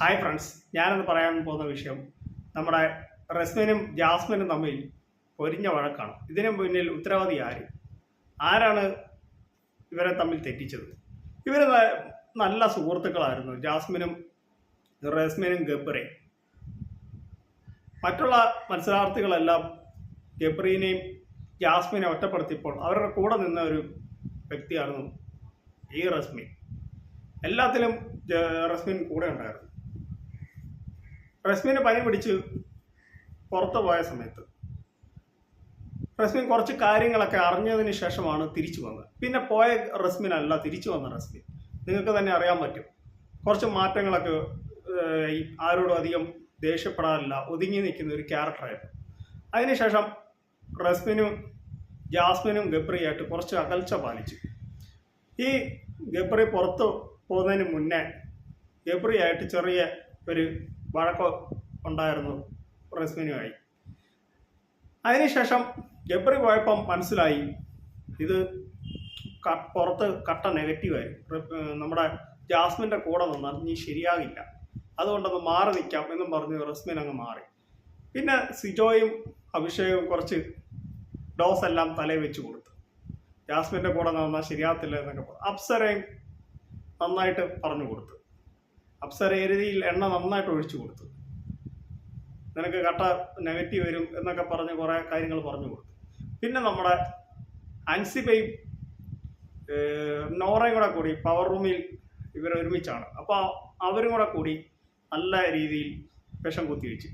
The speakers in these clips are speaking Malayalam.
ഹായ് ഫ്രണ്ട്സ് ഞാനിന്ന് പറയാൻ പോകുന്ന വിഷയം നമ്മുടെ റസ്മിനും ജാസ്മിനും തമ്മിൽ പൊരിഞ്ഞ വഴക്കാണ്. ഇതിന് മുന്നിൽ ഉത്തരവാദി ആര്? ആരാണ് ഇവരെ തമ്മിൽ തെറ്റിച്ചത്? ഇവർ നല്ല സുഹൃത്തുക്കളായിരുന്നു. ജാസ്മിനും റസ്മിനും ഗബ്രെ. മറ്റുള്ള മത്സരാർത്ഥികളെല്ലാം ഗബ്രീനെയും ജാസ്മിനെ ഒറ്റപ്പെടുത്തിയപ്പോൾ അവരുടെ കൂടെ നിന്ന ഒരു വ്യക്തിയായിരുന്നു ഈ റസ്മിൻ എല്ലാത്തിലും റസ്മിൻ കൂടെ ഉണ്ടായിരുന്നു. റസ്മിന് പനി പിടിച്ച് പുറത്തു പോയ സമയത്ത് റസ്മിൻ കുറച്ച് കാര്യങ്ങളൊക്കെ അറിഞ്ഞതിന് ശേഷമാണ് തിരിച്ചു വന്നത്. പിന്നെ പോയ റസ്മിൻ അല്ല തിരിച്ചു വന്ന റസ്മിൻ. നിങ്ങൾക്ക് തന്നെ അറിയാൻ പറ്റും. കുറച്ച് മാറ്റങ്ങളൊക്കെ ആരോടും അധികം ദേഷ്യപ്പെടാറില്ല. ഒതുങ്ങി നിൽക്കുന്ന ഒരു ക്യാരക്ടറായിരുന്നു. അതിനുശേഷം റസ്മിനും ജാസ്മിനും ഗബ്രിയായിട്ട് കുറച്ച് അകൽച്ച പാലിച്ചു. ഈ ഗബ്രി പുറത്ത് പോകുന്നതിന് മുന്നേ ഗബ്രിയായിട്ട് ചെറിയ ഒരു വഴക്കം ഉണ്ടായിരുന്നു റസ്മിനുമായി അതിനുശേഷം ഗബ്രി പോയപ്പം മനസ്സിലായി ഇത് പുറത്ത് കട്ട നെഗറ്റീവായി നമ്മുടെ ജാസ്മിന്റെ കൂടെ നിന്നാൽ ഇനി ശരിയാകില്ല. അതുകൊണ്ടൊന്ന് മാറി നിൽക്കാം എന്നും പറഞ്ഞ് റസ്മിൻ അങ്ങ് മാറി. പിന്നെ സിജോയും അഭിഷേകും കുറച്ച് ഡോസ് എല്ലാം തലയിൽ വെച്ച് കൊടുത്തു. ജാസ്മിന്റെ കൂടെ നിന്നാൽ ശരിയാകത്തില്ല എന്നൊക്കെ അപ്സരയും നന്നായിട്ട് പറഞ്ഞു കൊടുത്തു. അപ്സര എരുതിയിൽ എണ്ണ നന്നായിട്ട് ഒഴിച്ചു കൊടുത്തു. നിനക്ക് കട്ട നെഗറ്റീവ് വരും എന്നൊക്കെ പറഞ്ഞ് കുറേ കാര്യങ്ങൾ പറഞ്ഞു കൊടുത്തു. പിന്നെ നമ്മുടെ അൻസിബയും ഏഹ്, നോറയും കൂടെ കൂടി പവർ റൂമിൽ ഇവർ ഒരുമിച്ചാണ്. അപ്പോൾ അവരും കൂടെ കൂടി നല്ല രീതിയിൽ വിഷം കുത്തിവെച്ചു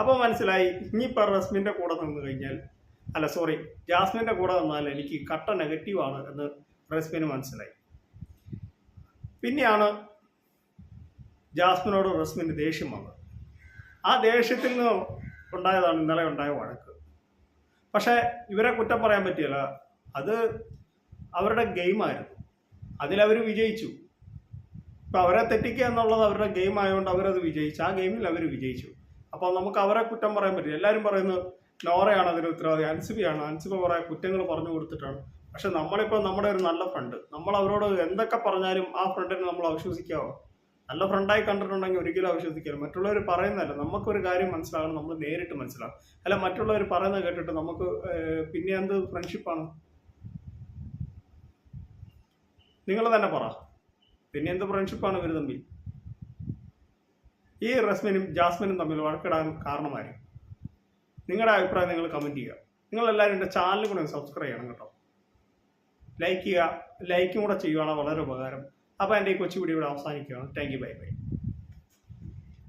അപ്പോൾ മനസ്സിലായി ഇനിയിപ്പോൾ റസ്മിന്റെ കൂടെ നിന്ന് കഴിഞ്ഞാൽ അല്ല സോറി ജാസ്മിന്റെ കൂടെ നിന്നാൽ എനിക്ക് കട്ട നെഗറ്റീവാണ് എന്ന് റസ്മിന് മനസ്സിലായി. പിന്നെയാണ് ജാസ്മിനോട് റസ്മിന് ദേഷ്യം വന്നത് ആ ദേഷ്യത്തിൽ നിന്ന് ഉണ്ടായതാണ് ഇന്നലെ ഉണ്ടായ വഴക്ക്. പക്ഷേ ഇവരെ കുറ്റം പറയാൻ പറ്റിയല്ല. അത് അവരുടെ ഗെയിമായിരുന്നു അതിലവർ വിജയിച്ചു. ഇപ്പം അവരെ തെറ്റിക്കുക എന്നുള്ളത് അവരുടെ ഗെയിം ആയതുകൊണ്ട് അവരത് വിജയിച്ചു. ആ ഗെയിമിൽ അവർ വിജയിച്ചു. അപ്പോൾ നമുക്ക് അവരെ കുറ്റം പറയാൻ പറ്റില്ല. എല്ലാവരും പറയുന്നത് നോറയാണ് അതിന് ഉത്തരവാദി അൻസിബിയാണ്. അൻസിബ കുറേ കുറ്റങ്ങൾ പറഞ്ഞു കൊടുത്തിട്ടാണ്. പക്ഷെ നമ്മളിപ്പോൾ നമ്മുടെ ഒരു നല്ല ഫ്രണ്ട് നമ്മൾ അവരോട് എന്തൊക്കെ പറഞ്ഞാലും ആ ഫ്രണ്ടിനെ നമ്മൾ അവിശ്വസിക്കാവോ? നല്ല ഫ്രണ്ടായി കണ്ടിട്ടുണ്ടെങ്കിൽ ഒരിക്കലും അവിശ്വസിക്കരുത് മറ്റുള്ളവർ പറയുന്നതല്ല നമുക്കൊരു കാര്യം മനസ്സിലാകണം നമ്മൾ നേരിട്ട് മനസ്സിലാകും അല്ല മറ്റുള്ളവർ പറയുന്നത് കേട്ടിട്ട് നമുക്ക് പിന്നെ എന്ത് ഫ്രണ്ട്ഷിപ്പാണ് നിങ്ങൾ തന്നെ പറ. പിന്നെ എന്ത് ഫ്രണ്ട്ഷിപ്പാണ് ഇവർ തമ്മിൽ? ഈ റസ്മിനും ജാസ്മിനും തമ്മിൽ വഴക്കിടാൻ കാരണമായി നിങ്ങളുടെ അഭിപ്രായം നിങ്ങൾ കമന്റ് ചെയ്യുക. നിങ്ങളെല്ലാവരും എന്റെ ചാനൽ കൂടെ സബ്സ്ക്രൈബ് ചെയ്യണം കേട്ടോ. ലൈക്ക് ചെയ്യുക ലൈക്കും കൂടെ ചെയ്യുകയാണ് വളരെ ഉപകാരം. അപ്പോൾ എന്റെ ഈ കൊച്ചു വീഡിയോ ഇവിടെ അവസാനിക്കുകയാണ്. Thank you bye bye